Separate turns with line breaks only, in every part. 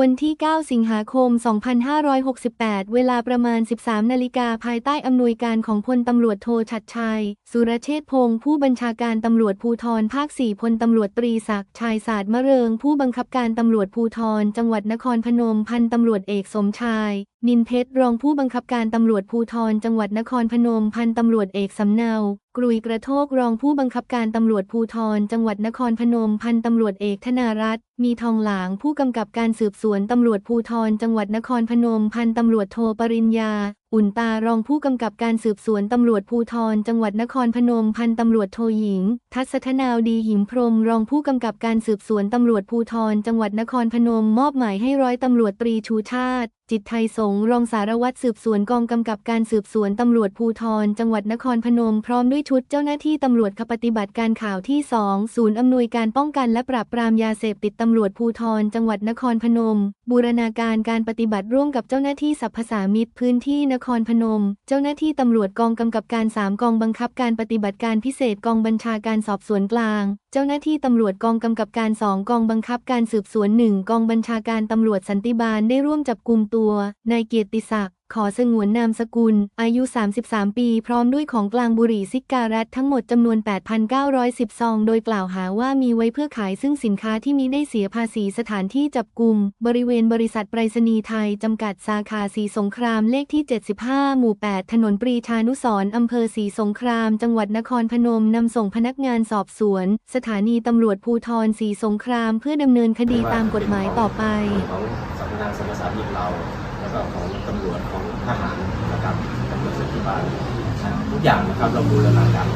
วันที่ 9 สิงหาคม 2568 เวลาประมาณ 13 นาฬิกาภายใต้อำนวยการของพลตำรวจโทชัดชัย สุรเชษฐ์พงศ์ผู้บัญชาการตำรวจภูธรภาค 4 พลตำรวจตรีศักดิ์ชายศาสตร์มะเริง ผู้บังคับการตำรวจภูธรจังหวัดนครพนม พันตำรวจเอกสมชาย นินเพชรรองผู้บังคับการตำรวจภูธรจังหวัดนครพนมพันตำรวจเอกสำเนา กรุยกระโทกรองผู้บังคับการตำรวจภูธรจังหวัดนครพนมพันตำรวจเอกธนารัตน์มีทองหลางผู้กำกับการสืบสวนตำรวจภูธรจังหวัดนครพนมพันตำรวจโทปริญญา อุ่นตารองผู้กำกับการสืบสวนตำรวจภูธรจังหวัดนครพนมพันตำรวจโทหญิง ทัศนาวดีหิมพรหมรองผู้กำกับการสืบสวนตำรวจภูธรจังหวัดนครพนม มอบหมายให้ร้อยตำรวจตรีชูชาติ จิตไทยสงรองสารวัตรสืบสวนกองกำกับการสืบสวนตำรวจภูธรจังหวัดนครพนม พร้อมด้วยชุดเจ้าหน้าที่ตำรวจขปฏิบัติการข่าวที่ 2 ศูนย์อำนวยการป้องกันและปราบปรามยาเสพติดตำรวจภูธรจังหวัดนครพนม บูรณาการการปฏิบัติร่วมกับเจ้าหน้าที่สรรพสามิตพื้นที่นครพนม เจ้าหน้าที่ตำรวจกองกำกับการ 3 กองบังคับการปฏิบัติการพิเศษกองบัญชาการสอบสวนกลาง เจ้าหน้าที่ตำรวจกองกำกับการ 2 กองบังคับการสืบสวน 1 กองบัญชาการตำรวจสันติบาลได้ร่วมจับกลุ่มตัวนายเกียรติศักดิ์ ขอสงวนนามสกุล อายุ 33 ปี พร้อมด้วยของกลางบุหรี่ซิการัตทั้งหมดจำนวน 8,910 ซอง โดยกล่าวหาว่ามีไว้เพื่อขายซึ่งสินค้าที่มิได้เสียภาษีสถานที่จับกลุ่มบริเวณบริษัทไปรษณีย์ไทย จำกัดสาขาสีสงครามเลขที่ 75 หมู่ 8 ถนนปรีชานุสร์อำเภอสีสงคราม จังหวัดนครพนมนำส่งพนักงานสอบสวน สถานีตำรวจภูธรสีสงคราม เพื่อดำเนินคดีตามกฎหมายต่อไป
ของสำนักงานสมรสามิตเรา แล้วก็ของตำรวจของทหารนะครับตำรวจสันติบาลทุกอย่างนะครับเราบูรณาการ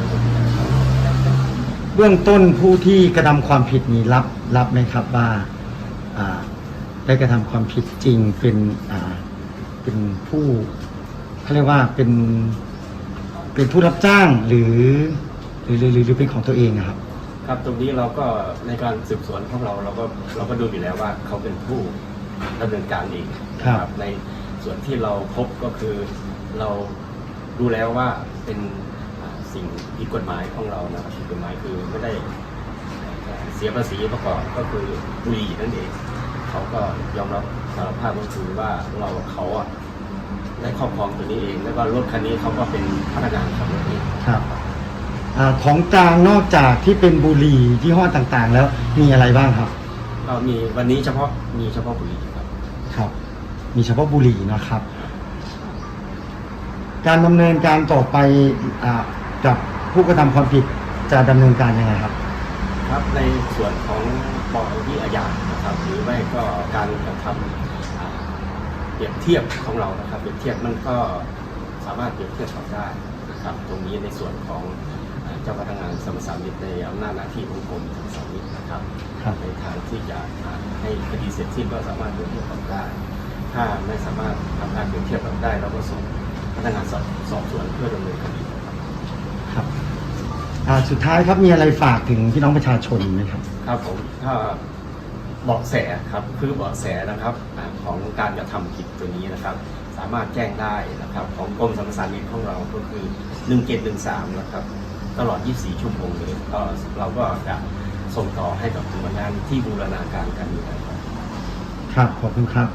เบื้องต้นผู้ที่กระทำความผิดนี้รับรับไหมครับว่าได้กระทำความผิดจริงเป็นเป็นผู้เขาเรียกว่าเป็นเป็นผู้รับจ้างหรือหรือหรือหรือเป็นของตัวเองอะครับ
ครับตรงนี้เราก็ในการสืบสวนของเราเราก็เราก็ดูอยู่แล้วว่าเขาเป็นผู้ ดำเนินการเองนะครับ ในส่วนที่เราพบก็คือเราดูแล้วว่าเป็นอ่าสิ่งผิดกฎหมายของเรานะครับผิดกฎหมายคือไม่ได้เอ่อเสียภาษีประกอบก็คือบุหรี่นั่นเอง เขาก็ยอมรับสารภาพก็คือว่าเราเขาอะได้ครอบครองตัวนี้เอง แล้วก็รถคันนี้เขาก็เป็นพนักงานขับรถเอง
ครับอ่าของกลางนอกจากที่เป็นบุหรี่ยี่ห้อต่างๆ แล้วมีอะไรบ้างครับ
ก็มีวันนี้เฉพาะมีเฉพาะบุหรี่ครับ
ครับ มีเฉพาะบุหรี่นะครับ การดำเนินการต่อไปอ่ากับผู้กระทำความผิดจะดำเนินการยังไงครับ
ครับในส่วนของปอที่อาญานะครับหรือไม่ก็การกระทำอ่าเปรียบเทียบของเรานะครับเปรียบเทียบมันก็สามารถเปรียบเทียบกันได้นะครับ ตรงนี้ในส่วนของอ่าเจ้าพนักงานสมสามิตในอำนาจหน้าที่ของกรมสมสามิตนะครับ
ครับ
ในทางที่จะอ่าให้คดีเสร็จสิ้นก็สามารถเปรียบเทียบกันได้ ถ้าไม่สามารถทำการเปรียบเทียบกันได้เราก็ส่งพนักงานสอบสอบสวนเพื่อดำเนินคดีครับ
ครับอ่าสุดท้ายครับมีอะไรฝากถึงพี่น้องประชาชนไหมครับ
ครับผมถ้าเบาะแสครับคือเบาะแสนะครับอ่าของการกระทำผิดตัวนี้นะครับ สามารถแจ้งได้นะครับของกรมสรรพสามิตของเราก็คือ 1713 นะครับ ตลอด 24 ชั่วโมงเลยก็เราก็จะ ส่งต่อให้กับหน่วยงานที่บูรณาการกันอยู่แล้วครับ
ครับขอบคุณครับ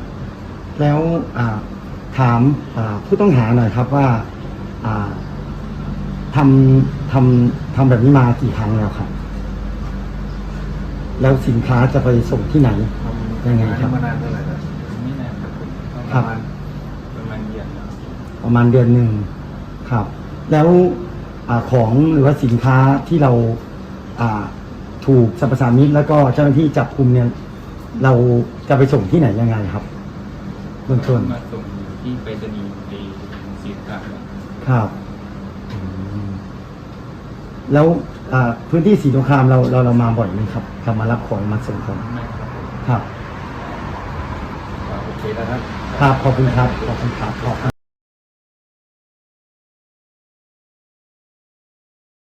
แล้วอ่าถามอ่าผู้ต้องหาหน่อยครับว่าอ่าทำทำทำแบบนี้มากี่ครั้งแล้วครับ แล้วสินค้าจะไปส่งที่ไหน ยังไงครับ
มานานเท่าไหร่แล้วไม่นานครับผมก็
ครั
ป
บ
ระมาณประมาณเดือนแล้ว
ประมาณเดือนหนึ่งครับ แล้วอาของหรือว่าสินค้าที่เราอ่า ถูกสรรพสามิตแล้วก็เจ้าหน้าที่จับคุมเนี่ย เราจะไปส่งที่ไหนยังไงครับเบื้องต้น
มาส่งที่ไปรษณีย์ในสีกลาง
ครับอืมแล้วอ่าพื้นที่สีสงครามเราเราเรามาบ่อยไหมครับกลับมารับของมาส่งของ
ไม่ครับผม
ครับ
ก็โอเคนะครับ
ครับขอบคุณครับขอบคุณครับขอบคุณ